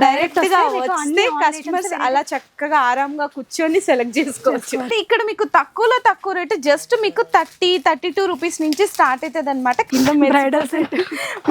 డైరెక్ట్గా వస్తే కస్టమర్స్ అలా చక్కగా ఆరాంగా కూర్చొని సెలెక్ట్ చేసుకోవచ్చు. ఇక్కడ మీకు తక్కువలో తక్కువ రేటు జస్ట్ మీకు థర్టీ థర్టీ టూ రూపీస్ నుంచి స్టార్ట్ అవుతుంది అనమాట కింద బ్రైడల్ సెట్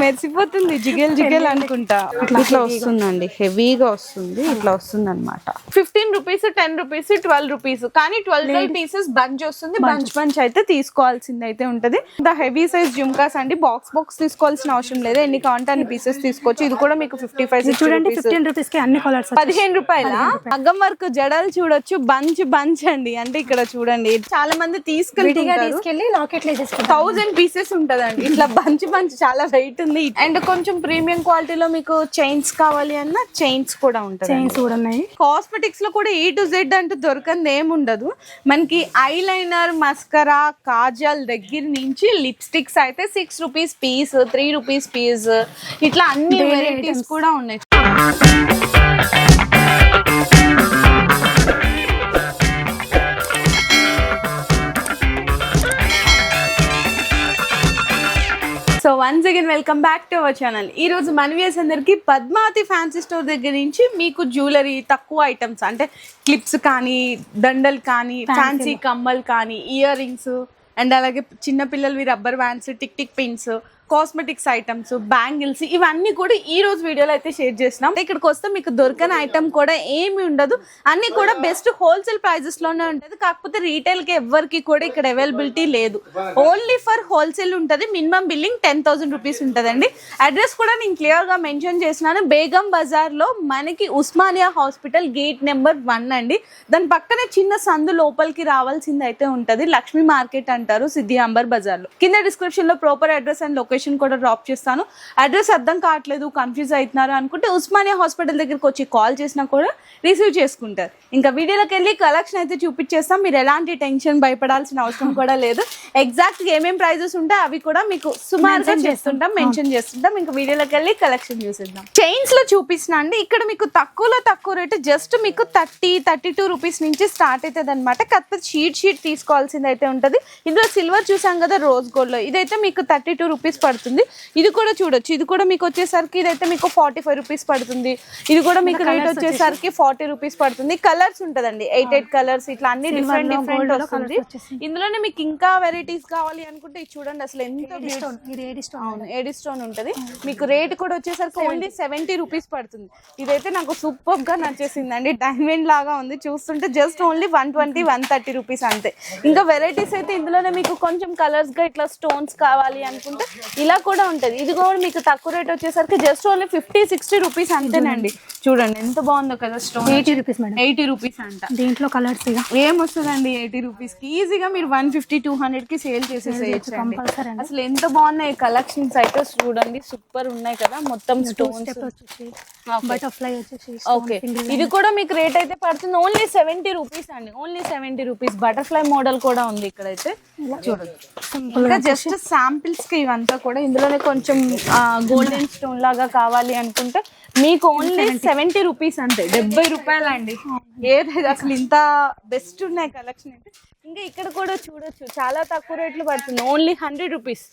మెరిసిపోతుంది జిగేల్ జిగేల్ అనుకుంటా. ఇట్లా వస్తుందండి హెవీగా వస్తుంది ఇట్లా వస్తుంది అనమాట fifteen rupees ten rupees twelve rupees కానీ ట్వెల్వ్ ట్వెల్వ్ పీసెస్ బంచ్ వస్తుంది బంచ్ బంచ్ అయితే తీసుకోవాల్సింది అయితే ఉంటది. ద హెవీ సైజ్ జుమ్కాస్ అండి బాక్స్ బాక్స్ తీసుకోవాల్సిన అవసరం లేదు. ఎన్ని కావాలంటే అన్ని పీసెస్ తీసుకోవచ్చు. ఇది కూడా మీకు ఫిఫ్టీ ఫైవ్ చూడండి ఫిఫ్టీన్ రూపీస్కి అన్ని కలర్స్ పదిహేను రూపాయల? మగ్గం వర్క్ జడలు చూడొచ్చు బంచ్ బంచ్ అండి. అంటే ఇక్కడ చూడండి చాలా మంది తీసుకెళ్తారు తీసుకెళ్ళి లాకెట్ థౌజండ్ పీసెస్ ఉంటదండి. ఇట్లా బంచ్ బంచ్ చాలా వెయిట్ ఉంది. అండ్ కొంచెం ప్రీమియం క్వాలిటీలో మీకు చైన్స్ కావాలి అన్న చైన్స్ కూడా ఉంటుంది చైన్స్ కూడా ఉన్నాయి. కాస్మెటిక్స్లో కూడా ఏ టు జెడ్ అంటూ దొరకంది ఏముండదు మనకి ఐ లైనర్ మస్కరా కాజల్ దగ్గర నుంచి లిప్స్టిక్స్ అయితే six rupees piece three rupees piece ఇట్లా అన్ని వెరైటీస్. కూడా ఉన్నాయి. So once again welcome back to our channel ఈ రోజు మనవియస్ అందరికి పద్మావతి ఫ్యాన్సీ స్టోర్ దగ్గర నుంచి మీకు జ్యువెలరీ తక్కువ ఐటమ్స్ అంటే క్లిప్స్ కానీ దండలు కానీ ఫ్యాన్సీ కమ్మలు కానీ ఇయర్ రింగ్స్ అండ్ అలాగే చిన్న పిల్లలవి rubber bands tick tick pins cosmetics items bangles ఇవన్నీ కూడా ఈ రోజు వీడియోలో అయితే షేర్ చేసినాం. ఇక్కడికి వస్తే మీకు దొరకని ఐటమ్ కూడా ఏమి ఉండదు. అన్ని కూడా బెస్ట్ హోల్సేల్ ప్రైజెస్లోనే ఉంటుంది. కాకపోతే రీటైల్కి ఎవరికి కూడా ఇక్కడ అవైలబిలిటీ లేదు. ఓన్లీ ఫర్ హోల్సేల్ ఉంటుంది. Minimum billing ten thousand rupees ఉంటుందండి. అడ్రస్ కూడా నేను క్లియర్గా మెన్షన్ చేసినాను. బేగం బజార్లో మనకి Osmania hospital gate number one అండి. దాని పక్కనే చిన్న సందు లోపలికి రావాల్సింది అయితే ఉంటది. లక్ష్మీ మార్కెట్ అంటారు సిద్ధి అంబర్ బజార్లో కింద డిస్క్రిప్షన్లో ప్రాపర్ అడ్రస్ అండ్ లొకేషన్ కూడా డ్రాప్ చేస్తాను. అడ్రస్ అర్థం కావట్లేదు కన్ఫ్యూజ్ అవుతున్నారు అనుకుంటే ఉస్మానియా హాస్పిటల్ దగ్గరికి వచ్చి కాల్ చేసినా కూడా రిసీవ్ చేసుకుంటారు. ఇంకా వీడియోలోకి వెళ్ళి కలెక్షన్ అయితే చూపించేస్తాం. మీరు ఎలాంటి టెన్షన్ భయపడాల్సిన అవసరం కూడా లేదు. ఎగ్జాక్ట్ ఏమేం ప్రైజెస్ ఉంటాయి అవి కూడా మీకు సుమారుగా చేస్తుంటాం మెన్షన్ చేస్తుంటాం. ఇంకా వీడియోలోకి వెళ్ళి కలెక్షన్ చూసేద్దాం. చైన్స్లో చూపిస్తున్నా అండి. ఇక్కడ మీకు తక్కువలో తక్కువ రేటు జస్ట్ మీకు థర్టీ థర్టీ టూ రూపీస్ నుంచి స్టార్ట్ అవుతుంది అనమాట కాకపోతే షీట్ షీట్ తీసుకోవాల్సింది అయితే ఉంటుంది. ఇందులో సిల్వర్ చూసాం కదా రోజ్ గోల్డ్లో. ఇదైతే మీకు థర్టీ టూ రూపీస్ పడుతుంది. ఇది కూడా చూడొచ్చు. ఇది కూడా మీకు వచ్చేసరికి ఇదైతే మీకు ఫార్టీ ఫైవ్ రూపీస్ పడుతుంది. ఇది కూడా మీకు రేట్ వచ్చేసరికి ఫార్టీ రూపీస్ పడుతుంది. కలర్స్ ఉంటదండి. ఎయిట్ ఎయిట్ కలర్స్ ఇట్లా అన్ని డిఫరెంట్ డిఫరెంట్ వస్తుంది. ఇందులోనే మీకు ఇంకా వెరైటీస్ కావాలి అనుకుంటే ఇది చూడండి. అసలు ఎంత అవును ఏడి స్టోన్ ఉంటది. మీకు రేట్ కూడా వచ్చేసరికి ఓన్లీ సెవెంటీ రూపీస్ పడుతుంది. ఇదైతే నాకు సూపర్గా నచ్చేసింది అండి డైమండ్ లాగా ఉంది. చూస్తుంటే just only one twenty one thirty rupees అంతే. ఇంకా వెరైటీస్ అయితే ఇందులోనే మీకు కొంచెం కలర్స్గా ఇట్లా స్టోన్స్ కావాలి అనుకుంటే ఇలా కూడా ఉంటది. ఇది కూడా మీకు తక్కువ రేట్ వచ్చేసరికి just only fifty sixty rupees అంతేనండి. చూడండి ఎంత బాగుందో కదా stone eighty rupees madam eighty rupees అంట. దీంట్లో కలర్స్ ఏం వస్తుందండి ఎయిటీ రూపీస్కి? ఈజీగా మీరు వన్ ఫిఫ్టీ టూ హండ్రెడ్కి సేల్ చేసేసేయచ్చు అసలు ఎంత బాగున్నాయి కలెక్షన్స్ అయితే చూడండి. సూపర్ ఉన్నాయి కదా. మొత్తం స్టోన్స్ బటర్ఫ్లై వచ్చేసి. ఓకే ఇది కూడా మీకు రేట్ అయితే పడుతుంది. ఓన్లీ సెవెంటీ రూపీస్ అండి. Only seventy rupees butterfly model కూడా ఉంది ఇక్కడైతే. చూడండి. జస్ట్ శాంపిల్స్కి ఇవంతా కూడా ఇందులోనే కొంచెం గోల్డెన్ స్టోన్ లాగా కావాలి అనుకుంటే మీకు ఓన్లీ సెవెంటీ రూపీస్ అంతే. డెబ్బై రూపాయలు అండి ఏదైతే అసలు ఇంత బెస్ట్ ఉన్నాయి కలెక్షన్ అయితే. ఇంకా ఇక్కడ కూడా చూడొచ్చు. చాలా తక్కువ రేట్లు పడుతుంది ఓన్లీ హండ్రెడ్ రూపీస్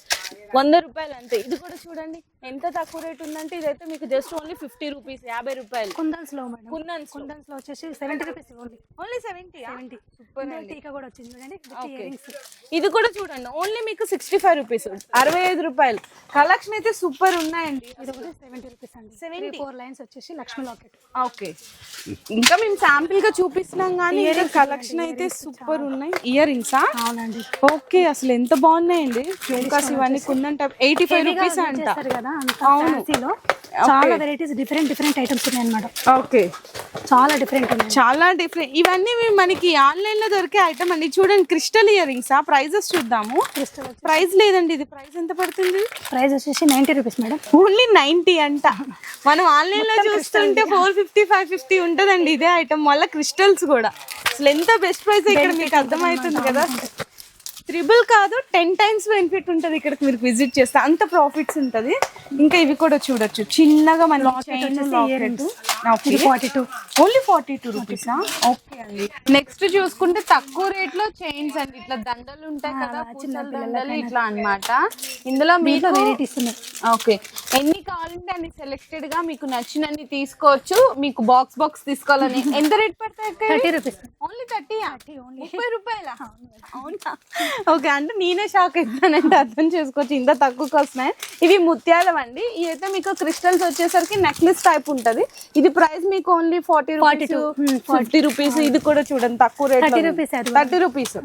వంద రూపాయలు అంతే ఇది కూడా చూడండి. ఎంత తక్కువ రేట్ ఉందంటే ఇదైతే మీకు జస్ట్ ఓన్లీ ఫిఫ్టీ రూపీస్ యాభై రూపాయలు. కుందన్స్లో మేడం. కుందన్స్ కుందన్స్లో వచ్చేసి seventy rupees only only seventy seventy super టీకా కూడా వచ్చింది చూడండి ఇది కూడా చూడండి ఓన్లీ మీకు సిక్స్టీ ఫైవ్ రూపీస్ అరవై ఐదు రూపాయలు. కలెక్షన్ అయితే సూపర్ ఉన్నాయండి. ఇది ఒకటి సెవెంటీ రూపీస్ అండి. 70. ఫోర్ లైన్స్ వచ్చేసి లక్ష్మీ లాకెట్ ఓకే ఇంకా మేము శాంపిల్గా చూపిస్తున్నాం కానీ కలెక్షన్ అయితే సూపర్ ఉన్నాయి. ఇయర్ రింగ్సా అవునండి. ఓకే అసలు ఎంత బాగున్నాయండి. జుంకాస్ ఇవన్నీ కుందంట. ఎయిటీ ఫైవ్ రూపీస్ అంట. కదా. ఫ్యాన్సీలో చాలా వెరైటీస్ డిఫరెంట్ డిఫరెంట్ ఐటమ్స్ ఉన్నాయి అన్నమాట. ఓకే. చాలా డిఫరెంట్ ఉన్నాయి. చాలా డిఫరెంట్ ఇవన్నీ మనకి ఆన్లైన్లో దొరికే ఐటమ్ అండి చూడండి క్రిస్టల్ ఇయర్ రింగ్స్ ఆ? ప్రైజెస్ చూద్దాము. క్రిస్టల్ ప్రైస్ లేదండి ఇది. ప్రైస్ ఎంత పడుతుంది? ప్రైస్ వచ్చేసి ninety rupees madam only ninety అంట. మనం ఆన్లైన్లో చూస్తుంటే ఫోర్ ఫిఫ్టీ ఫైవ్ ఫిఫ్టీ ఉంటదండి ఇదే ఐటమ్ వల్ల క్రిస్టల్స్ కూడా. అసలు ఎంత బెస్ట్ ప్రైస్ ఇక్కడ మీకు అర్థమవుతుంది కదా? త్రిబుల్ కాదు టెన్ టైమ్స్ బెనిఫిట్ ఉంటుంది. ఇక్కడికి మీరు విజిట్ చేస్తే అంత ప్రాఫిట్స్ ఉంటది. ఇంకా ఇవి కూడా చూడొచ్చు. చిన్నగా మన forty two only forty two రూపీసా okay అండి. నెక్స్ట్ చూసుకుంటే తక్కువ రేట్లో చైన్స్ అండి. ఇట్లా దండలు ఉంటాయి కదా పూసల దండలు ఇట్లా అన్నమాట. ఇందులో మీకు వెరైటీస్ ఉన్నాయి. ఓకే ఎన్ని కావాలంటే అన్ని సెలెక్టెడ్గా మీకు నచ్చినన్ని తీసుకోవచ్చు. మీకు బాక్స్ బాక్స్ తీసుకోవాలని. ఎంత రేట్ పడతాయి థర్టీ రూపీస్ ఓన్లీ థర్టీ ముప్పై రూపాయల? అవునా? ఓకే అంటే నేనే షాక్ అవుతానంటే అర్థం చేసుకోవచ్చు. ఇంత తక్కువకి వస్తున్నాయి ఇవి ముత్యాలం అండి ఇవి అయితే మీకు క్రిస్టల్స్ వచ్చేసరికి నెక్లెస్ టైప్ ఉంటది. ఇది ప్రైస్ మీకు only forty rupees 42. Forty rupees ఇది కూడా చూడండి తక్కువ రేట్ 30 rupees అది. కూడా. థర్టీ రూపీస్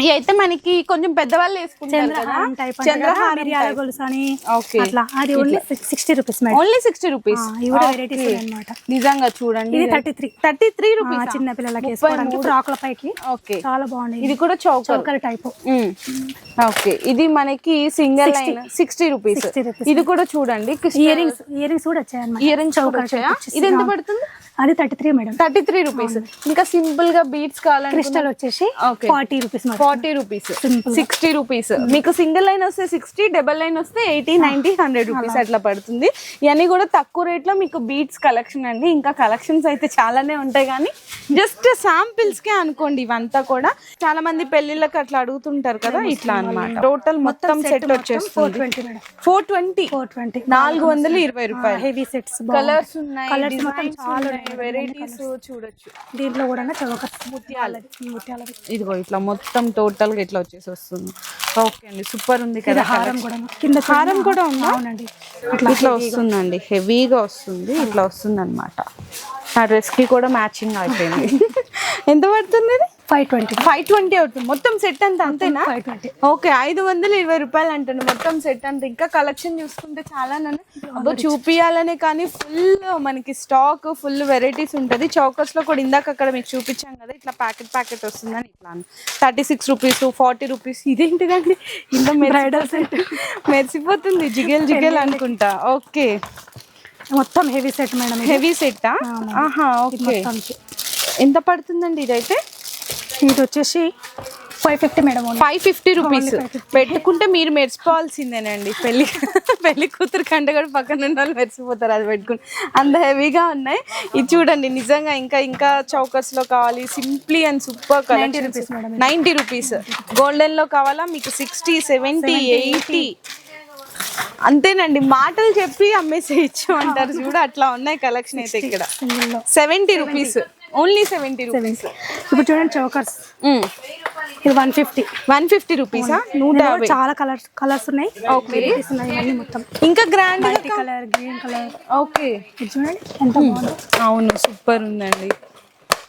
ఇవి అయితే మనకి కొంచెం పెద్దవాళ్ళు వేసుకుంటారు ఓన్లీ సిక్స్టీ రూపీస్. నిజంగా చూడండి. ఇది thirty three thirty three rupees చిన్న పిల్లలకి ఫ్రాక్ల పైకి. ఓకే. చాలా బాగుంది ఇది కూడా చౌకర్. Type okay. ఇది మనకి single line sixty rupees. 60 rupees. ఇది కూడా చూడండి. ఇయర్ రింగ్స్ ఇయర్ రింగ్స్ కూడా వచ్చాయన్నమాట ఇయర్ రింగ్స్ ఇది ఎంత పడుతుంది? అది thirty three madam. Thirty three rupees. ఇంకా సింపుల్గా బీట్స్ కావాలంటే క్రిస్టల్ వచ్చేసి. Forty rupees forty rupees. Sixty rupees. మీకు సింగిల్ లైన్ వస్తే సిక్స్టీ డబల్ లైన్ వస్తే ఎయిటీ నైన్టీ హండ్రెడ్ రూపీస్ అట్లా పడుతుంది. ఇవన్నీ కూడా తక్కువ రేట్లో మీకు బీట్స్ కలెక్షన్ అండి. ఇంకా కలెక్షన్స్ అయితే చాలానే ఉంటాయి కానీ జస్ట్ శాంపిల్స్ కే అనుకోండి ఇవంతా కూడా. చాలా మంది పెళ్ళిళ్ళకి అట్లా అడుగుతుంటారు కదా ఇట్లా అన్నమాట. టోటల్ మొత్తం సెట్ వచ్చేస్తుంది. ఫోర్ ట్వంటీ ఫోర్ ట్వంటీ నాలుగు వందల ఇరవై రూపాయలు. హెవీ సెట్స్ కలర్స్ ఉన్నాయి కలర్స్ చాలా వెరైటీస్ చూడొచ్చు. దీంట్లో కూడా చౌక ముత్యాలది. ముత్యాలది. ఇదిగో ఇట్లా మొత్తం టోటల్గా ఇట్లా వచ్చేసి వస్తుంది. ఓకే అండి సూపర్ ఉంది కదా హారం కూడా కింద హారం కూడా ఉందా? అవునండి. ఇట్లా వస్తుందండి. హెవీగా వస్తుంది ఇట్లా వస్తుంది అనమాట ఆ డ్రెస్కి కూడా మ్యాచింగ్ అయిపోయింది ఎంత పడుతుంది ఫైవ్ ట్వంటీ ఫైవ్ ట్వంటీ అవుతుంది. మొత్తం సెట్ అంతా అంతేనా? Five twenty. ఓకే ఐదు వందల ఇరవై రూపాయలు అంటాను మొత్తం సెట్ అంతా. ఇంకా కలెక్షన్ చూసుకుంటే చాలా నన్ను. అబ్బో చూపియాలనే కానీ ఫుల్ మనకి స్టాక్ ఫుల్ వెరైటీస్ ఉంటుంది. చౌకస్లో కూడా ఇందాక అక్కడ మీకు చూపించాం కదా ఇట్లా ప్యాకెట్ ప్యాకెట్ వస్తుందని ఇట్లా thirty six rupees forty rupees ఇదేంటిదండి ఇంత బ్రైడల్ సెట్ మెరిసిపోతుంది జిగేల్ జిగేల్ అనుకుంటా. ఓకే. మొత్తం హెవీ సెట్ మేడం. హెవీ సెట్టా ఆహా ఓకే. ఎంత పడుతుందండి ఇదైతే? ఇది వచ్చేసి five fifty madam. Five fifty rupees 550. పెట్టుకుంటే మీరు మెరిసిపోవాల్సిందేనండి. పెళ్ళి పెళ్ళి కూతురు కంటే కూడా పక్కన ఉన్న వాళ్ళు మెరిసిపోతారు అది పెట్టుకుని. అంత హెవీగా ఉన్నాయి. ఇది చూడండి నిజంగా ఇంకా ఇంకా చౌకర్స్లో కావాలి. Simply and super madam ninety rupees గోల్డెన్లో కావాలా? మీకు సిక్స్టీ సెవెంటీ ఎయిటీ అంతేనండి. మాటలు చెప్పి అమ్మేసేయచ్చు అంటారు. చూడు అట్లా ఉన్నాయి కలెక్షన్ అయితే ఇక్కడ. Seventy rupees only seventy rupees ఇప్పుడు చూడండి చౌకర్స్. ఇది వన్ ఫిఫ్టీ. వన్ ఫిఫ్టీ రూపీసా నూట యాభై. చాలా కలర్స్ కలర్స్ ఉన్నాయి. ఇవన్నీ మొత్తం. ఇంకా grand colour green colour okay చూడండి ఎంత బాగుందో. అవును సూపర్ ఉందండి.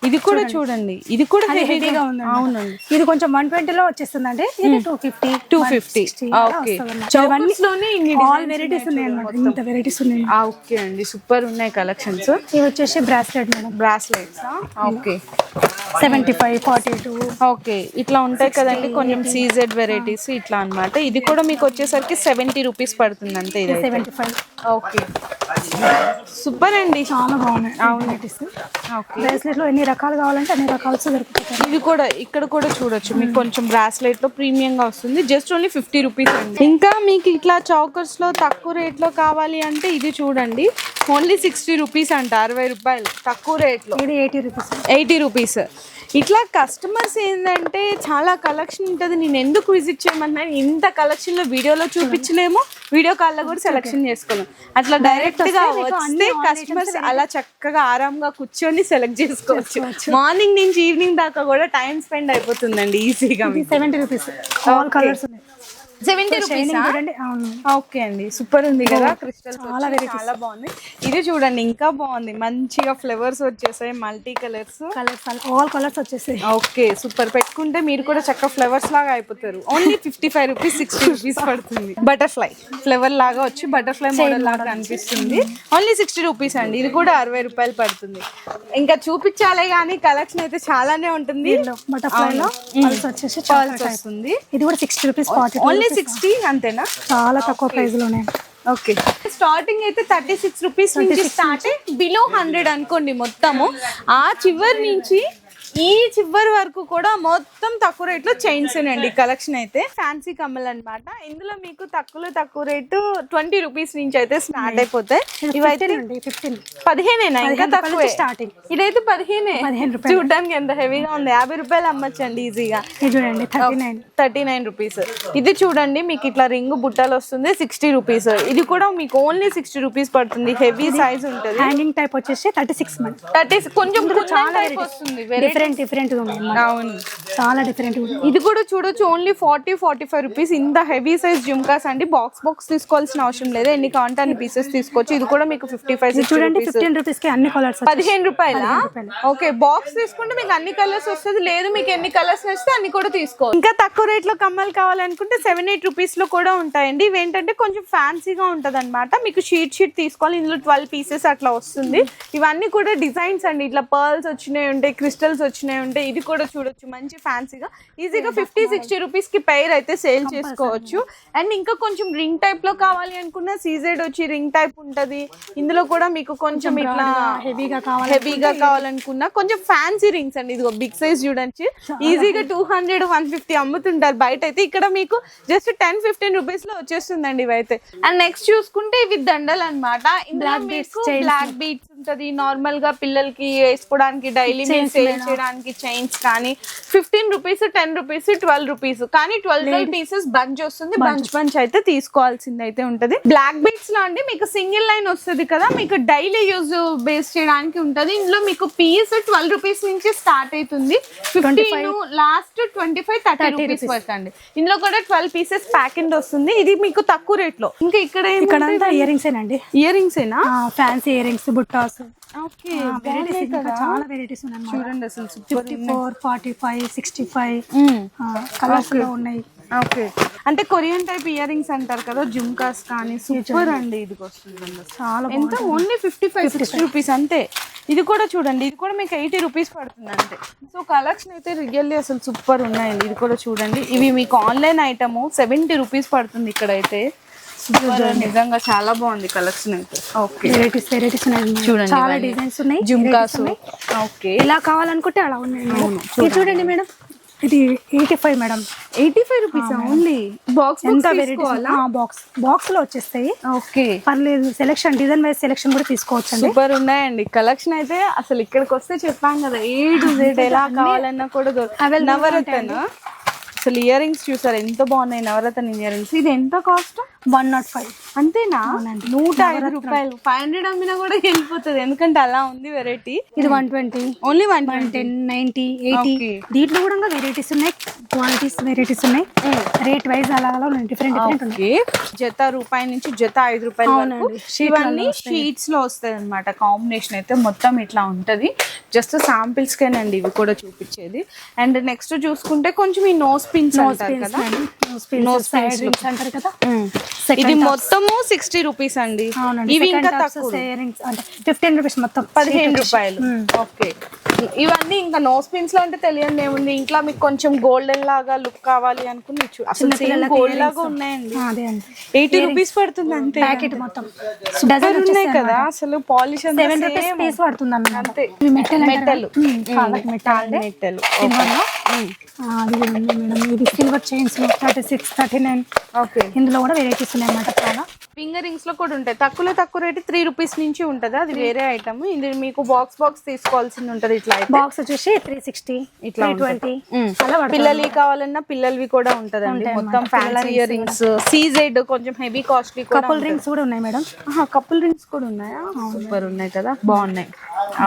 ఇది కూడా చూడండి. ఇది కూడా హెవీగా గా ఉందండి అవునండి. ఇది కొంచెం వన్ ట్వంటీలో వచ్చేస్తుందండి ఇది టూ ఫిఫ్టీ టూ ఫిఫ్టీ ఇన్ని ఆల్ వెరైటీస్ ఉన్నాయి అన్నమాట ఇంత వెరైటీస్ ఉన్నాయి. ఓకే అండి. సూపర్ ఉన్నాయి కలెక్షన్స్. ఇది వచ్చేసి bracelet madam. Bracelets okay seventy five forty two okay. ఇట్లా ఉంటాయి కదండి. కొంచెం సీజెడ్ వెరైటీస్ ఇట్లా అన్నమాట. ఇది కూడా మీకు వచ్చేసరికి సెవెంటీ రూపీస్ పడుతుంది అంతే ఇది సెవెంటీ ఫైవ్ ఓకే. సూపర్ అండి. చాలా బాగున్నాయి. బ్రాస్లెట్లో ఎన్ని రకాలు కావాలంటే అన్ని రకాలు దొరుకుతాయి ఇది కూడా ఇక్కడ కూడా చూడొచ్చు. మీకు కొంచెం బ్రాస్లెట్లో ప్రీమియం గా వస్తుంది. జస్ట్ ఓన్లీ ఫిఫ్టీ రూపీస్ అండి. ఇంకా మీకు ఇట్లా చౌకర్స్లో తక్కువ రేట్లో కావాలి అంటే ఇది చూడండి. ఓన్లీ సిక్స్టీ రూపీస్ అంట అరవై రూపాయలు తక్కువ రేట్లో. ఇది ఎయిటీ రూపీస్ ఎయిటీ రూపీస్ ఇట్లా కస్టమర్స్ ఏంటంటే చాలా కలెక్షన్ ఉంటుంది. నేను ఎందుకు విజిట్ చేయమన్నాను ఇంత కలెక్షన్లో వీడియోలో చూపించలేము. వీడియో కాల్లో కూడా సెలెక్షన్ చేసుకోలేము అట్లా డైరెక్ట్గా వస్తే కస్టమర్స్ అలా చక్కగా ఆరాంగా కూర్చొని సెలెక్ట్ చేసుకోవచ్చు. మార్నింగ్ నుంచి ఈవినింగ్ దాకా కూడా టైం స్పెండ్ అయిపోతుందండి ఈజీగా సెవెంటీ రూపీస్ ఆల్ కలర్స్ ఉన్నాయి. సెవెంటీ రూపీస్ ఓకే అండి. సూపర్ ఉంది కదా? క్రిస్టల్ చాలా చాలా బాగుంది. ఇది చూడండి ఇంకా బాగుంది. మంచిగా ఫ్లవర్స్ వచ్చేసాయి multi colours colours all colours వచ్చేసాయి. ఓకే సూపర్ పెట్టుకుంటే మీరు కూడా చక్కగా ఫ్లవర్స్ లాగా అయిపోతారు. Only fifty five rupees sixty rupees పడుతుంది. బటర్ఫ్లై ఫ్లవర్ లాగా వచ్చి బటర్ఫ్లై మోడల్ లాగా అనిపిస్తుంది ఓన్లీ సిక్స్టీ రూపీస్ అండి. ఇది కూడా అరవై రూపాయలు పడుతుంది. ఇంకా చూపించాలే కానీ కలెక్షన్ అయితే చాలానే ఉంటుంది. బటర్ఫ్లై లో వచ్చేసి. వస్తుంది. ఇది కూడా sixty rupees forty only sixty అంతేనా? చాలా తక్కువ ప్రైస్లోనే ఓకే స్టార్టింగ్ అయితే థర్టీ సిక్స్ రూపీస్ నుంచి స్టార్ట్ బిలో హండ్రెడ్ అనుకోండి మొత్తము. ఆ చివరి నుంచి ఈ చివరి వరకు కూడా మొత్తం తక్కువ రేట్లో చైన్స్ అండి కలెక్షన్ అయితే. ఫ్యాన్సీ కమ్మలు అన్నమాట. ఇందులో మీకు తక్కువలో తక్కువ రేటు ట్వంటీ రూపీస్ నుంచి అయితే స్టార్ట్ అయిపోతాయి. ఇవైతే ఫిఫ్టీన్ అండి పదిహేనేనా? ఇంకా తక్కువే. starting. ఇదైతే పదిహేనే. పదిహేను రూపాయలు. చూడడానికి ఎంత హెవీగా ఉంది. యాభై రూపాయలు అమ్మచ్చండి ఈజీగా ఇది చూడండి thirty nine thirty nine rupees. ఇది చూడండి మీకు ఇట్లా రింగ్ బుట్టలు వస్తుంది సిక్స్టీ రూపీస్. ఇది కూడా మీకు ఓన్లీ సిక్స్టీ రూపీస్ పడుతుంది. హెవీ సైజ్ ఉంటుంది. హ్యాంగింగ్ టైప్ వచ్చేసి థర్టీ సిక్స్ మంత్ థర్టీ కొంచెం చాలా వస్తుంది. Different different. అవును. చాలా డిఫరెంట్ ఇది కూడా చూడొచ్చు only forty forty five rupees. ఇంత హెవీ సైజ్ జుమ్కాస్ అండి. బాక్స్ బాక్స్ తీసుకోవాల్సిన అవసరం లేదు. ఎన్ని కావాలంటే అన్ని పీసెస్ తీసుకోవచ్చు ఇది కూడా మీకు ఫిఫ్టీ ఫైవ్ చూడండి ఫిఫ్టీన్ రూపీస్. కి అన్ని కలర్స్ పదిహేను రూపాయల? ఓకే బాక్స్ తీసుకుంటే మీకు అన్ని కలర్స్ వస్తుంది. లేదు మీకు ఎన్ని కలర్స్ నచ్చితే అన్ని కూడా తీసుకో ఇంకా తక్కువ రేట్లో కమ్మలు కావాలనుకుంటే సెవెన్ ఎయిట్ రూపీస్లో కూడా ఉంటాయండి. ఇవి ఏంటంటే కొంచెం ఫ్యాన్సీగా ఉంటది అనమాట మీకు షీట్ షీట్ తీసుకోవాలి. ఇందులో ట్వెల్వ్ పీసెస్ అట్లా వస్తుంది. ఇవన్నీ కూడా డిజైన్స్ అండి. ఇట్లా పర్ల్స్ వచ్చినాయి ఉంటాయి క్రిస్టల్స్ వచ్చినాయి ఉంటాయి ఇది కూడా చూడొచ్చు. మంచి ఫ్యాన్సీగా. ఈజీగా ఫిఫ్టీ సిక్స్టీ రూపీస్కి పైర్ అయితే సేల్ చేసుకోవచ్చు. అండ్ ఇంకా కొంచెం రింగ్ టైప్లో కావాలి అనుకున్న సీజెడ్ వచ్చి రింగ్ టైప్ ఉంటది. ఇందులో కూడా మీకు కొంచెం ఇట్లా హెవీగా కావాలి హెవీగా కావాలనుకున్నా కొంచెం ఫ్యాన్సీ రింగ్స్ అండి. ఇదిగో బిగ్ సైజ్ చూడండి. ఈజీగా టూ హండ్రెడ్ వన్ ఫిఫ్టీ అమ్ముతుంటారు బయట అయితే ఇక్కడ మీకు జస్ట్ టెన్ ఫిఫ్టీన్ రూపీస్లో వచ్చేస్తుందండి ఇవైతే. అండ్ నెక్స్ట్ చూసుకుంటే ఇవి దండలు అనమాట బ్లాక్ బీట్స్ ఉంటది. నార్మల్గా పిల్లలకి వేసుకోవడానికి డైలీ మీరు సేల్ చేయడానికి చైన్స్ కానీ fifteen rupees ten rupees twelve rupees కానీ ట్వెల్వ్ ట్వెల్వ్ పీసెస్ బంచ్ వస్తుంది. బంచ్ బంచ్ అయితే తీసుకోవాల్సింది అయితే ఉంటది. బ్లాక్ బీట్స్లో అండి మీకు సింగిల్ లైన్ వస్తుంది కదా మీకు డైలీ యూజ్ బేస్ చేయడానికి ఉంటది. ఇందులో మీకు పీస్ ట్వెల్వ్ రూపీస్ నుంచి స్టార్ట్ అవుతుంది. Fifteen last twenty five thirty rupees వరకు అండి ఇందులో కూడా ట్వెల్వ్ పీసెస్ ప్యాకెట్ వస్తుంది. ఇది మీకు తక్కువ రేట్లో. ఇంకా ఇక్కడ ఇక్కడ ఇయర్ రింగ్స్ ఏనండి. ఇయర్ రింగ్స్ ఏనా fancy ear rings okay varieties ఇంకా చాలా వెరైటీస్ ఉన్నాయి చూడండి అసలు super fifty four forty five sixty five కలర్స్లో ఉన్నాయి. ఓకే. అంటే కొరియన్ టైప్ ఇయర్ రింగ్స్ అంటారు కదా జుమ్కాస్ కానీ సూపర్ అండి ఇది వస్తుంది చాలా ఎంత? Only fifty five sixty rupees అంతే. ఇది కూడా చూడండి ఇది కూడా మీకు ఎయిటీ రూపీస్ పడుతుంది అంతే. సో కలెక్షన్ అయితే రియల్లీ అసలు సూపర్ ఉన్నాయండి. ఇది కూడా చూడండి. ఇవి మీకు ఆన్లైన్ ఐటమ్ సెవెంటీ రూపీస్ పడుతుంది ఇక్కడైతే. నిజంగా చాలా బాగుంది కలెక్షన్ అయితే. ఓకే వెరైటీస్ వెరైటీస్ ఉన్నాయి. చూడండి చాలా. డిజైన్స్ ఉన్నాయి. జుమ్కాస్. ఓకే ఎలా కావాలనుకుంటే అలా ఉన్నాయి. ఇది చూడండి మేడం. ఇది eighty five madam eighty five rupees only box ఎంత బాక్స్ బాక్స్లో వచ్చేస్తాయి. ఓకే పర్లేదు సెలెక్షన్ డిజైన్ వైజ్ సెలెక్షన్ కూడా తీసుకోవచ్చు సూపర్ ఉన్నాయండి. కలెక్షన్ అయితే అసలు ఇక్కడికి వస్తే చెప్పాం కదా. ఏ టు జెడ్ ఎలా కావాలన్నా కూడా నవరత్న. అసలు ఇయర్ రింగ్స్ చూసారు? ఎంత బాగున్నాయి నవరత్న ఇయర్ రింగ్స్. ఇది ఎంత కాస్ట్ వన్ నాట్ ఫైవ్. అంతేనా? నూట ఐదు రూపాయలు. ఫైవ్ హండ్రెడ్ అమ్మినా కూడా వెళ్ళిపోతుంది. ఎందుకంటే అలా ఉంది వెరైటీ ఇది one twenty. Only one ten ninety eighty. దీంట్లో కూడా వెరైటీస్ ఉన్నాయి. క్వాలిటీస్ వెరైటీస్ ఉన్నాయి. రేట్ వైజ్ అలా అలా ఉన్నాయి. డిఫరెంట్ డిఫరెంట్ ఉన్నాయి. జత రూపాయి నుంచి జత ఐదు రూపాయల ఇవన్నీ షీట్స్లో వస్తాయి. అనమాట కాంబినేషన్ అయితే మొత్తం ఇట్లా ఉంటది. జస్ట్ సాంపిల్స్ కేనండి ఇవి కూడా చూపించేది. అండ్ నెక్స్ట్ చూసుకుంటే కొంచెం ఈ నోస్ పిన్స్ అంటారు కదా. pins. రింగ్స్ అంటారు కదా. ఇది మొత్తము సిక్స్టీ రూపీస్ అండి. ఇవి ఇంకా తక్కువ. అంటే ఫిఫ్టీన్ రూపీస్ మొత్తం. పదిహేను రూపాయలు. ఓకే ఇవన్నీ ఇంకా నోస్ పిన్స్లో అంటే తెలియంది ఏముంది. ఇంట్లో మీకు కొంచెం గోల్డెన్ లాగా లుక్ కావాలి అనుకుని అసలు సేమ్ గోల్డ్ లాగా ఉన్నాయండి. ఆ, అదే అండి. ఎయిటీ రూపీస్ పడుతుంది అంతే. ప్యాకెట్ మొత్తం. డజన్ ఉన్నాయి కదా అసలు పాలిష్ సెవెన్ రూపీస్ పీస్ పడుతుంది అన్నమాట అంతే. మెట్టెల్ మెట్టలు మెట్టెల్ మెట్టెల్ అది మేడం. ఇది silver chains thirty six thirty nine okay ఇందులో కూడా వెరైటీస్ ఉన్నాయి అన్నమాట చాలా. ఫింగర్ రింగ్స్లో కూడా ఉంటాయి. తక్కువలో తక్కువ రేటు త్రీ రూపీస్ నుంచి ఉంటది. అది వేరే ఐటమ్ ఇది మీకు బాక్స్ బాక్స్ తీసుకోవాల్సింది ఉంటది ఇట్లా బాక్స్ వచ్చేసి త్రీ సిక్స్టీ ఇట్లా. ట్వంటీ పిల్లలవి కావాలన్నా పిల్లలవి కూడా ఉంటదండి. మొత్తం ఫ్యాన్సీ ఇయర్ రింగ్స్ సీజెడ్ కొంచెం హెవీ కాస్ట్లీ కపుల్ రింగ్స్ కూడా ఉన్నాయి మేడం కపుల్ రింగ్స్ కూడా ఉన్నాయా? సూపర్ ఉన్నాయి కదా. బాగున్నాయి.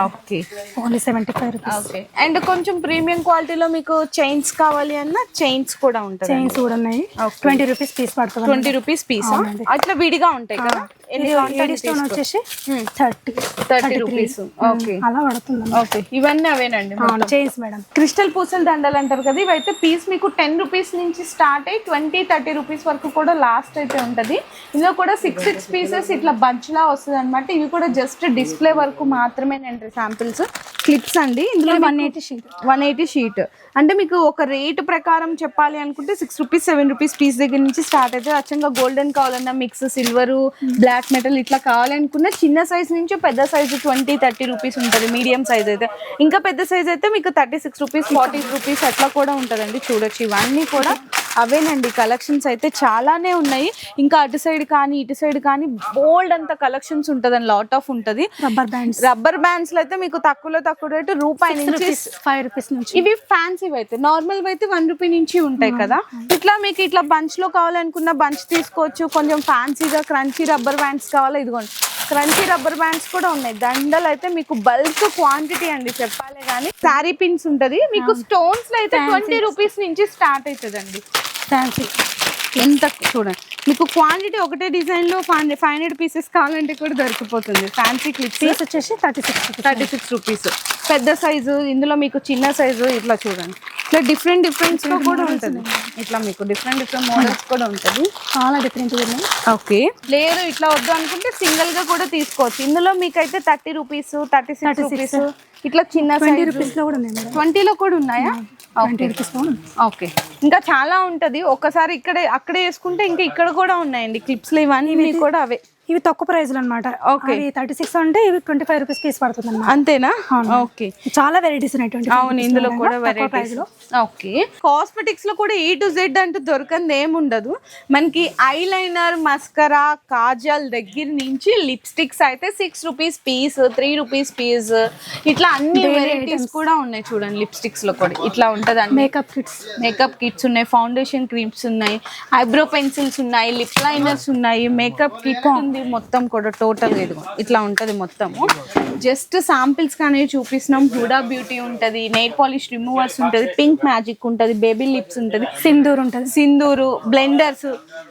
Okay only seventy five rupees okay and కొంచెం ప్రీమియం క్వాలిటీలో మీకు చైన్స్ కావాలి అన్న చైన్స్ కూడా ఉంటాయి చైన్స్ కూడా ఉన్నాయి. ట్వంటీ రూపీస్ పీస్ పడుతుంది ట్వంటీ రూపీస్ పీస్ అట్లా విడిగా ఉంటాయి కదా? స్టోన్ వచ్చేసి థర్టీ థర్టీ రూపీస్ ఓకే అలా పడుతుంది ఓకే ఇవన్నీ అవేనండి చైన్స్ మేడం. క్రిస్టల్ పూసల దండలు అంటారు కదా ఇవైతే పీస్ మీకు టెన్ రూపీస్ నుంచి స్టార్ట్ అయ్యి ట్వంటీ థర్టీ రూపీస్ వరకు కూడా లాస్ట్ అయితే ఉంటది. ఇందులో కూడా సిక్స్ సిక్స్ పీసెస్ ఇట్లా బంచ్ లా వస్తుంది అనమాట ఇవి కూడా జస్ట్ డిస్ప్లే వరకు మాత్రమేనండి శాంపిల్స్ క్లిప్స్ అండి. ఇందులో one eighty sheet one eighty sheet అంటే మీకు ఒక రేటు ప్రకారం చెప్పాలి అనుకుంటే six rupees seven rupees piece దగ్గర నుంచి స్టార్ట్ అయితే అచ్చంగా గోల్డెన్ కావాలన్నా మిక్స్ సిల్వర్ బ్లాక్ మెటల్ ఇట్లా కావాలనుకున్న చిన్న సైజ్ నుంచి పెద్ద సైజు ట్వంటీ థర్టీ రూపీస్ ఉంటుంది. మీడియం సైజ్ అయితే. ఇంకా పెద్ద సైజ్ అయితే మీకు thirty six rupees forty rupees అట్లా కూడా ఉంటుందండి. చూడొచ్చు. ఇవన్నీ కూడా అవేనండి కలెక్షన్స్ అయితే చాలానే ఉన్నాయి. ఇంకా అటు సైడ్ కానీ ఇటు సైడ్ కానీ బోల్డ్ అంత కలెక్షన్స్ ఉంటుందండి లాట్ ఆఫ్ ఉంటుంది. రబ్బర్ బ్యాండ్స్ రబ్బర్ బ్యాండ్స్ అయితే మీకు తక్కువలో తక్కువ రేటు రూపాయి నుంచి ఫైవ్ రూపీస్ నుంచి. ఇవి ఫ్యాన్సీ అయితే నార్మల్ అయితే వన్ రూపీ నుంచి ఉంటాయి కదా. ఇట్లా మీకు ఇట్లా బంచ్లో కావాలనుకున్న బంచ్ తీసుకోవచ్చు. కొంచెం ఫ్యాన్సీగా క్రంచీ రబ్బర్ బ్యాండ్స్ కావాలా? ఇదిగోండి. క్రంచీ రబ్బర్ బ్యాండ్స్ కూడా ఉన్నాయి. దండలు అయితే మీకు బల్క్ క్వాంటిటీ అండి చెప్పాలి కానీ శారీ పిన్స్ ఉంటది. మీకు స్టోన్స్లో అయితే ట్వంటీ రూపీస్ నుంచి స్టార్ట్ అవుతుందండి. ఫ్యాన్సీ ఎంత చూడండి. మీకు క్వాంటిటీ ఒకటే డిజైన్లో ఫైవ్ ఫైవ్ హండ్రెడ్ పీసెస్ కావాలంటే కూడా దొరికిపోతుంది. ఫ్యాన్సీ క్లిప్స్ పీస్ వచ్చేసి thirty six thirty six rupees పెద్ద సైజు ఇందులో మీకు చిన్న సైజు ఇట్లా చూడండి. ఇట్లా డిఫరెంట్ డిఫరెంట్స్లో కూడా ఉంటుంది. ఇట్లా మీకు డిఫరెంట్ డిఫరెంట్ మోడల్స్ కూడా ఉంటుంది. చాలా డిఫరెంట్ ఉన్నాయి. ఓకే. లేరు ఇట్లా వద్దు అనుకుంటే సింగిల్గా కూడా తీసుకోవచ్చు. ఇందులో మీకైతే thirty rupees thirty six rupees ఇట్లా చిన్న ట్వంటీ సైజు రూపీస్లో కూడా ఉన్నాయి ట్వంటీలో కూడా ఉన్నాయా. Twenty rupees. ఓకే ఇంకా చాలా ఉంటది. ఒక్కసారి ఇక్కడే అక్కడే వేసుకుంటే ఇంకా ఇక్కడ కూడా ఉన్నాయండి. క్లిప్స్ ఇవన్నీ కూడా అవే. ఇవి తక్కువ ప్రైస్ అనమాట. అవి థర్టీ సిక్స్ అంటే ఇవి ట్వంటీ ఫైవ్ రూపీస్ పీస్ పడుతుంది అనమాట అంతేనా ఓకే. చాలా వెరైటీస్ ఉన్నాయి. అవును ఇందులో కూడా వెరైటీస్ ఓకే. కాస్మెటిక్స్లో కూడా ఏ టు జెడ్ అంటూ దొరకంది ఏముండదు. మనకి ఐ లైనర్ మస్కరా కాజల్ దగ్గర నుంచి లిప్స్టిక్స్ అయితే six rupees piece three rupees piece. ఇట్లా అన్ని వెరైటీస్ కూడా ఉన్నాయి చూడండి లిప్స్టిక్స్లో కూడా. ఇట్లా ఉంటదండి. మేకప్ కిట్స్ మేకప్ కిట్స్ ఉన్నాయి ఫౌండేషన్ క్రీమ్స్ ఉన్నాయి ఐబ్రో పెన్సిల్స్ ఉన్నాయి లిప్ లైనర్స్ ఉన్నాయి మేకప్ కిట్ ఉంది. మొత్తం కూడా టోటల్ ఇదిగో ఇట్లా ఉంటది మొత్తము. జస్ట్ శాంపిల్స్ కానీ చూపిస్తున్నాం. హుడా బ్యూటీ ఉంటది నెయిల్ పాలిష్ రిమూవర్స్ ఉంటది పింక్ మ్యాజిక్ ఉంటది బేబీ లిప్స్ ఉంటది సింధూర్ ఉంటుంది. సింధూరు బ్లెండర్స్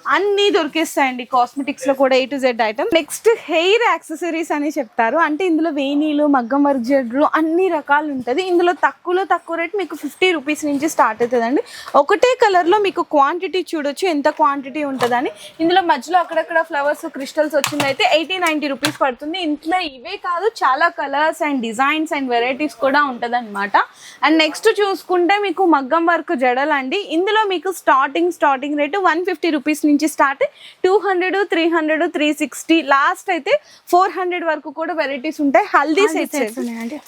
అన్ని దొరికేస్తాయండి. కాస్మెటిక్స్లో కూడా A to Z item next hair accessories అని చెప్తారు. అంటే ఇందులో వేణీలు మగ్గం వర్క్ జడ్లు అన్ని రకాలు ఉంటుంది. ఇందులో తక్కువలో తక్కువ రేట్ మీకు ఫిఫ్టీ రూపీస్ నుంచి స్టార్ట్ అవుతుందండి. ఒకటే కలర్లో మీకు క్వాంటిటీ చూడొచ్చు ఎంత క్వాంటిటీ ఉంటుందని. ఇందులో మధ్యలో అక్కడక్కడ ఫ్లవర్స్ క్రిస్టల్స్ వచ్చింది అయితే ఎయిటీ నైన్టీ రూపీస్ పడుతుంది. ఇంట్లో ఇవే కాదు చాలా colours and designs and varieties కూడా ఉంటుంది అండ్ నెక్స్ట్ చూసుకుంటే మీకు మగ్గం వర్క్ జడలండి ఇందులో మీకు starting starting rate one fifty rupees నుంచి start. Two hundred three hundred three sixty. Last అయితే ఫోర్ హండ్రెడ్ వరకు కూడా వెరైటీస్ ఉంటాయి. Haldi sets.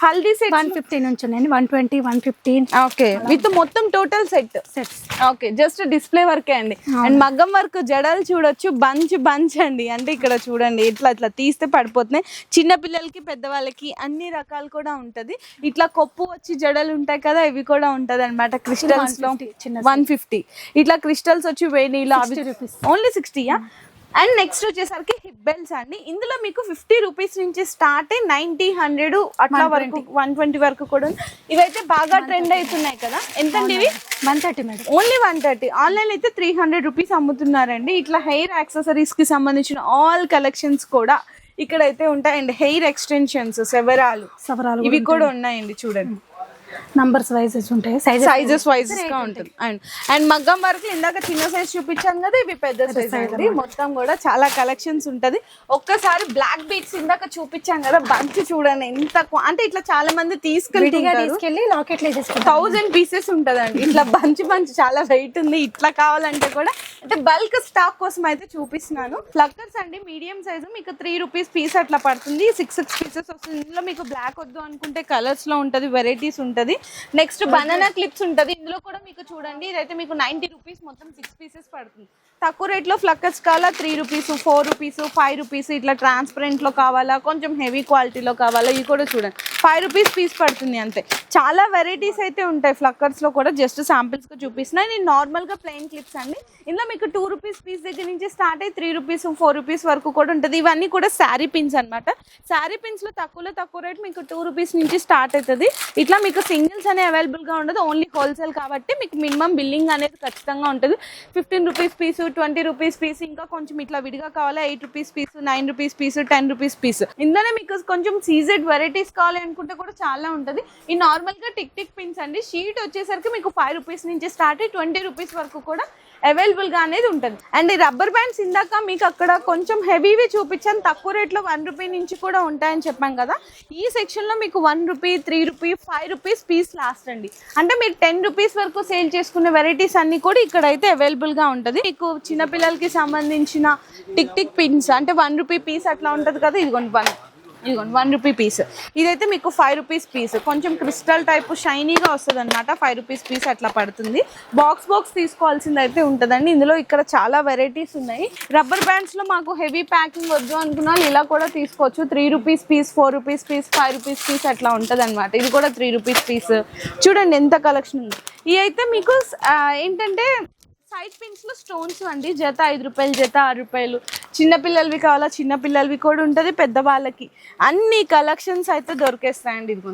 Haldi set one fifty నుంచి ఉన్నాయండి. One twenty one fifteen okay. With మొత్తం total set? Sets. Okay. Just display వర్కే అండి. అండ్ మగ్గం వర్క్ జడలు చూడొచ్చు. బంచ్ బంచ్ అండి. అంటే ఇక్కడ చూడండి. ఇట్లా ఇట్లా తీస్తే పడిపోతున్నాయి. చిన్న పిల్లలకి పెద్దవాళ్ళకి అన్ని రకాలు కూడా ఉంటది. ఇట్లా కొప్పు వచ్చి జడలు ఉంటాయి కదా ఇవి కూడా ఉంటది అనమాట క్రిస్టల్స్లో 150 చిన్న వన్ ఫిఫ్టీ ఇట్లా క్రిస్టల్స్ వచ్చి వేణీలో అవి 60 rupees. ఓన్లీ సిక్స్టీయా అండ్ నెక్స్ట్ వచ్చేసరికి హిప్ బెల్ట్స్ అండి. ఇందులో మీకు ఫిఫ్టీ రూపీస్ నుంచి స్టార్ట్ అయ్యి నైన్టీ హండ్రెడ్ అట్లా వరకు వన్ ట్వంటీ వరకు కూడా. ఇవైతే బాగా ట్రెండ్ అవుతున్నాయి కదా. ఎంతండి ఇవి? One thirty madam. Only one thirty online అయితే త్రీ హండ్రెడ్ రూపీస్ అమ్ముతున్నారండి. ఇట్లా హెయిర్ యాక్సెసరీస్కి సంబంధించిన ఆల్ కలెక్షన్స్ కూడా ఇక్కడైతే ఉంటాయండి. హెయిర్ ఎక్స్టెన్షన్స్ సెవరాలు సవరాలు ఇవి కూడా ఉన్నాయండి చూడండి. నంబర్స్ వైజ్ ఉంటాయి? సైజ్ సైజెస్ వైజెస్గా ఉంటుంది. అండ్ అండ్ మగ్గం వరకు ఇందాక చిన్న సైజ్ చూపించాను కదా ఇవి పెద్ద సైజ్ అండి. మొత్తం కూడా చాలా కలెక్షన్స్ ఉంటది. ఒక్కసారి బ్లాక్ బీట్స్ ఇందాక చూపించాను కదా బంచ్ చూడండి. ఎంత అంటే ఇట్లా చాలా మంది తీసుకెళ్ళి లాకెట్లు థౌజండ్ పీసెస్ ఉంటదండి. ఇట్లా బంచ్ బంచ్ చాలా వెయిట్ ఉంది. ఇట్లా కావాలంటే కూడా అంటే బల్క్ స్టాక్ కోసం అయితే చూపిస్తున్నాను. ఫ్లక్కర్స్ అండి మీడియం సైజు మీకు త్రీ రూపీస్ పీస్ అట్లా పడుతుంది. సిక్స్ సిక్స్ పీసెస్ వస్తుంది. ఇందులో మీకు బ్లాక్ వద్దు అనుకుంటే కలర్స్లో ఉంటది వెరైటీస్ ఉంటది. నెక్స్ట్ బనానా క్లిప్స్ ఉంటది. ఇందులో కూడా మీకు చూడండి. ఇదైతే మీకు నైన్టీ రూపీస్ మొత్తం సిక్స్ పీసెస్ పడుతుంది. తక్కువ రేట్లో ఫ్లక్కర్స్ కావాలా? Three rupees four rupees five rupees ఇట్లా ట్రాన్స్పరెంట్లో కావాలా? కొంచెం హెవీ క్వాలిటీలో కావాలా? ఇవి కూడా చూడండి. ఫైవ్ రూపీస్ పీస్ పడుతుంది అంతే. చాలా వెరైటీస్ అయితే ఉంటాయి ఫ్లక్కర్స్లో కూడా. జస్ట్ శాంపిల్స్గా చూపిస్తున్నాయి. నేను నార్మల్గా ప్లెయిన్ క్లిప్స్ అండి. ఇందులో మీకు టూ రూపీస్ పీస్ దగ్గర నుంచి స్టార్ట్ అయ్యి త్రీ రూపీస్ ఫోర్ రూపీస్ వరకు కూడా ఉంటుంది. ఇవన్నీ కూడా శారీ పిన్స్ అనమాట శారీ పిన్స్లో తక్కువలో తక్కువ రేట్ మీకు టూ రూపీస్ నుంచి స్టార్ట్ అవుతుంది. ఇట్లా మీకు సింగిల్స్ అనే అవైలబుల్గా ఉండదు. ఓన్లీ హోల్సేల్ కాబట్టి మీకు మినిమం బిల్లింగ్ అనేది ఖచ్చితంగా ఉంటుంది. Fifteen rupees piece twenty rupees piece ఇంకా కొంచెం ఇట్లా విడిగా కావాలా eight rupees piece nine rupees piece ten rupees piece ఇందులోనే మీకు కొంచెం సీజెడ్ వెరైటీస్ కావాలి అనుకుంటే కూడా చాలా ఉంటుంది. ఈ నార్మల్గా టిక్ టిక్ పిన్స్ అండి. షీట్ వచ్చేసరికి మీకు ఫైవ్ రూపీస్ నుంచి స్టార్ట్ అయ్యి ట్వంటీ రూపీస్ వరకు కూడా అవైలబుల్గా అనేది ఉంటుంది. అండ్ ఈ రబ్బర్ బ్యాండ్స్ ఇందాక మీకు అక్కడ కొంచెం హెవీవి చూపించాను. తక్కువ రేట్లో వన్ రూపీ నుంచి కూడా ఉంటాయని చెప్పాం కదా. ఈ సెక్షన్లో మీకు one rupee three rupee five rupees piece last అండి. అంటే మీరు టెన్ రూపీస్ వరకు సేల్ చేసుకునే వెరైటీస్ అన్ని కూడా ఇక్కడ అయితే అవైలబుల్గా ఉంటుంది. మీకు చిన్నపిల్లలకి సంబంధించిన టిక్ టిక్ పిన్స్ అంటే వన్ రూపీ పీస్ అట్లా ఉంటుంది కదా. ఇదిగోండి వన్ ఇదిగోండి వన్ రూపీ పీస్ ఇదైతే మీకు ఫైవ్ రూపీస్ పీస్ కొంచెం క్రిస్టల్ టైప్ షైనీగా వస్తుంది అనమాట ఫైవ్ రూపీస్ పీస్ అట్లా పడుతుంది. బాక్స్ బాక్స్ తీసుకోవాల్సింది అయితే ఉంటుందండి. ఇందులో ఇక్కడ చాలా వెరైటీస్ ఉన్నాయి. రబ్బర్ బ్యాండ్స్లో మాకు హెవీ ప్యాకింగ్ వద్దు అనుకున్న ఇలా కూడా తీసుకోవచ్చు. Three rupees piece four rupees piece five rupees piece అట్లా ఉంటుంది అనమాట ఇది కూడా త్రీ రూపీస్ పీస్ చూడండి ఎంత కలెక్షన్ ఉంది. ఇవి అయితే మీకు ఏంటంటే సైడ్ పిన్స్లో స్టోన్స్ అండి. జత ఐదు రూపాయలు జత ఆరు రూపాయలు. చిన్నపిల్లలవి కావాలా? చిన్న పిల్లలవి కూడా ఉంటుంది పెద్ద వాళ్ళకి. అన్ని కలెక్షన్స్ అయితే దొరికేస్తాయండి ఇదిగో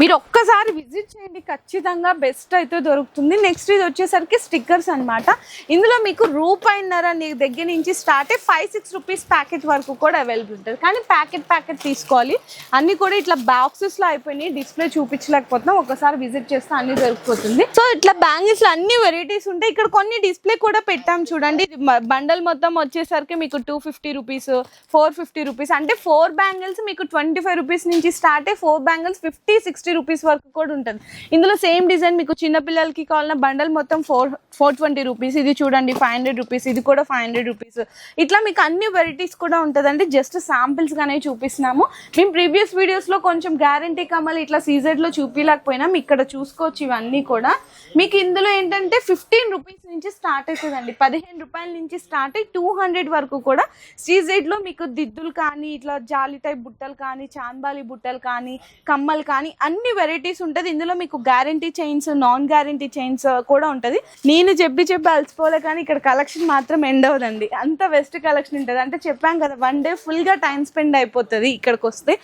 మీరు ఒక్కసారి విజిట్ చేయండి ఖచ్చితంగా బెస్ట్ అయితే దొరుకుతుంది. నెక్స్ట్ ఇది వచ్చేసరికి స్టిక్కర్స్ అన్నమాట. ఇందులో మీకు రూపాయిన్నర దగ్గర నుంచి స్టార్ట్ అయ్యి ఫైవ్ సిక్స్ రూపీస్ ప్యాకెట్ వరకు కూడా అవైలబుల్ ఉంటుంది. కానీ ప్యాకెట్ ప్యాకెట్ తీసుకోవాలి. అన్ని కూడా ఇట్లా బాక్సెస్లో అయిపోయినాయి. డిస్ప్లే చూపించలేకపోతున్నాం. ఒకసారి విజిట్ చేస్తే అన్ని దొరికిపోతుంది. సో ఇట్లా బ్యాంగిల్స్ అన్ని వెరైటీస్ ఉంటాయి. ఇక్కడ కొన్ని డిస్ప్లే కూడా పెట్టాం చూడండి. బండల్ మొత్తం వచ్చేసరికి మీకు two fifty rupees four fifty rupees అంటే ఫోర్ బ్యాంగిల్స్ మీకు ట్వంటీ ఫైవ్ రూపీస్ నుంచి స్టార్ట్ అయ్యి four bangles fifty sixty rupees వరకు కూడా ఉంటుంది. ఇందులో సేమ్ డిజైన్ మీకు చిన్న పిల్లలకి కావాలన్న బండల్ మొత్తం ఫోర్ ఫోర్ ట్వంటీ రూపీస్ ఇది చూడండి ఫైవ్ హండ్రెడ్ రూపీస్ ఇది కూడా ఫైవ్ హండ్రెడ్ రూపీస్ ఇట్లా మీకు అన్ని వెరైటీస్ కూడా ఉంటుందండి. జస్ట్ సాంపిల్స్ గానే చూపిస్తున్నాము. మేము ప్రీవియస్ వీడియోస్లో కొంచెం గ్యారంటీ కమ్మలు ఇట్లా సీజెడ్లో చూపించలేకపోయినాం ఇక్కడ చూసుకోవచ్చు ఇవన్నీ కూడా. మీకు ఇందులో ఏంటంటే ఫిఫ్టీన్ రూపీస్ నుంచి స్టార్ట్ అవుతుందండి. పదిహేను రూపాయల నుంచి స్టార్ట్ అయ్యి టూ హండ్రెడ్ వరకు కూడా సీజెడ్లో మీకు దిద్దులు కానీ ఇట్లా జాలి టైప్ బుట్టలు కానీ చాంబాలి బుట్టలు కానీ కమ్మలు కానీ అన్ని వెరైటీస్ ఉంటుంది. ఇందులో మీకు guarantee chains non guarantee chains కూడా ఉంటుంది. నేను చెప్పి చెప్పి అలసిపోలే కానీ ఇక్కడ కలెక్షన్ మాత్రం ఎండ్ అవ్వదండి. అంత బెస్ట్ కలెక్షన్ ఉంటుంది. అంటే చెప్పాం కదా వన్ డే ఫుల్గా టైం స్పెండ్ అయిపోతుంది ఇక్కడికి వస్తే.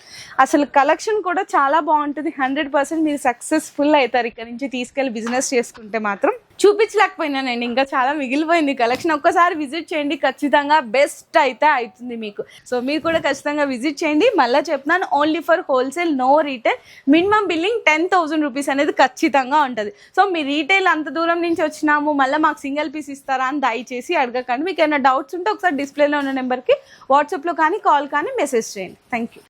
అసలు కలెక్షన్ కూడా చాలా బాగుంటుంది. హండ్రెడ్ పర్సెంట్ మీరు సక్సెస్ఫుల్ అవుతారు ఇక్కడ నుంచి తీసుకెళ్ళి బిజినెస్ చేసుకుంటే మాత్రం. చూపించలేకపోయినానండి. ఇంకా చాలా మిగిలిపోయింది కలెక్షన్ ఒక్కసారి విజిట్ చేయండి. ఖచ్చితంగా బెస్ట్ అయితే అవుతుంది మీకు. సో మీరు కూడా ఖచ్చితంగా విజిట్ చేయండి. మళ్ళీ చెప్తున్నాను only for wholesale no retail minimum billing ten thousand rupees అనేది ఖచ్చితంగా ఉంటుంది. సో మీ రీటైల్ అంత దూరం నుంచి వచ్చినాము మళ్ళీ మాకు సింగిల్ పీస్ ఇస్తారా అని దయచేసి అడగకండి. మీకు ఏమైనా డౌట్స్ ఉంటే ఒకసారి డిస్ప్లేలో ఉన్న నెంబర్కి వాట్సాప్లో కానీ కాల్ కానీ మెసేజ్ చేయండి. Thank you